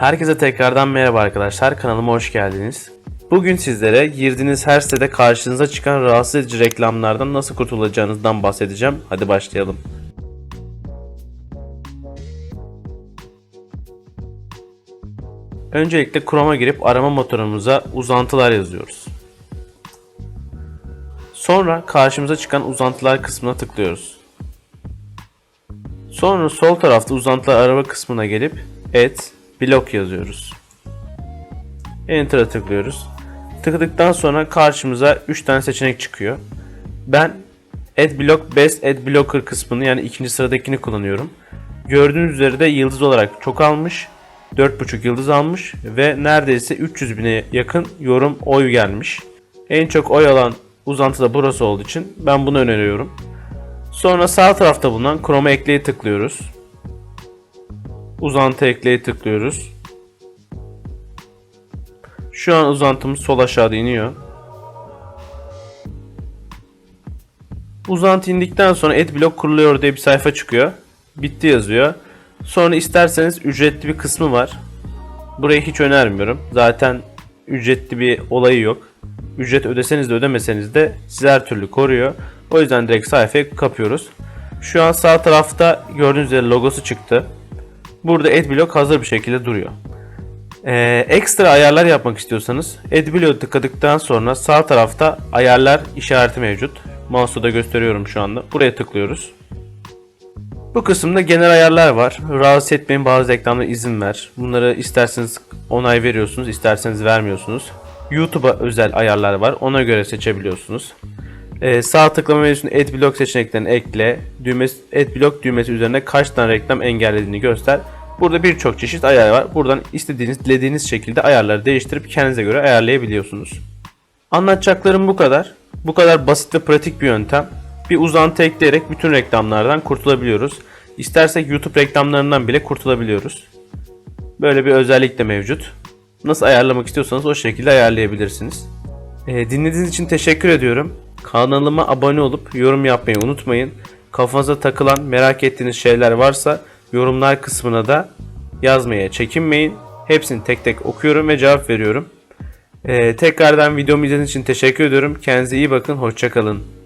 Herkese tekrardan merhaba arkadaşlar. Kanalıma hoş geldiniz. Bugün sizlere girdiğiniz her sitede karşınıza çıkan rahatsız edici reklamlardan nasıl kurtulacağınızdan bahsedeceğim. Hadi başlayalım. Öncelikle Chrome'a girip arama motorumuza uzantılar yazıyoruz. Sonra karşımıza çıkan uzantılar kısmına tıklıyoruz. Sonra sol tarafta uzantılar arama kısmına gelip add blok yazıyoruz. Enter'a tıklıyoruz. Tıkladıktan sonra karşımıza 3 tane seçenek çıkıyor. Ben Adblock Best Adblocker kısmını yani ikinci sıradakini kullanıyorum. Gördüğünüz üzere de yıldız olarak çok almış. 4.5 yıldız almış ve neredeyse 300 bine yakın yorum oy gelmiş. En çok oy alan uzantı da burası olduğu için ben bunu öneriyorum. Sonra sağ tarafta bulunan Chrome ekleye tıklıyoruz. Uzantı ekleye tıklıyoruz. Şu an uzantımız sol aşağıda iniyor. Uzantı indikten sonra AdBlock kuruluyor diye bir sayfa çıkıyor. Bitti yazıyor. Sonra isterseniz ücretli bir kısmı var. Burayı hiç önermiyorum. Zaten ücretli bir olayı yok. Ücret ödeseniz de ödemeseniz de sizi her türlü koruyor. O yüzden direkt sayfayı kapıyoruz. Şu an sağ tarafta gördüğünüz üzere logosu çıktı. Burada AdBlock hazır bir şekilde duruyor. Ee, ekstra ayarlar yapmak istiyorsanız AdBlock'u tıkladıktan sonra sağ tarafta ayarlar işareti mevcut. Mouse'u gösteriyorum şu anda. Buraya tıklıyoruz. Bu kısımda genel ayarlar var. Rahatsız etmeyin bazı reklamlara izin ver. Bunları isterseniz onay veriyorsunuz, isterseniz vermiyorsunuz. YouTube'a özel ayarlar var. Ona göre seçebiliyorsunuz. Ee, sağ tıklama menüsünde AdBlock seçeneklerini ekle. Düğmesi, AdBlock düğmesi üzerine kaç tane reklam engellediğini göster. Burada birçok çeşit ayar var. Buradan istediğiniz, dilediğiniz şekilde ayarları değiştirip kendinize göre ayarlayabiliyorsunuz. Anlatacaklarım bu kadar. Bu kadar basit ve pratik bir yöntem. Bir uzantı ekleyerek bütün reklamlardan kurtulabiliyoruz. İstersek YouTube reklamlarından bile kurtulabiliyoruz. Böyle bir özellik de mevcut. Nasıl ayarlamak istiyorsanız o şekilde ayarlayabilirsiniz. Ee, dinlediğiniz için teşekkür ediyorum. Kanalıma abone olup yorum yapmayı unutmayın. Kafanıza takılan merak ettiğiniz şeyler varsa yorumlar kısmına da yazmaya çekinmeyin. Hepsini tek tek okuyorum ve cevap veriyorum. Ee, tekrardan videomu izlediğiniz için teşekkür ediyorum. Kendinize iyi bakın. Hoşçakalın.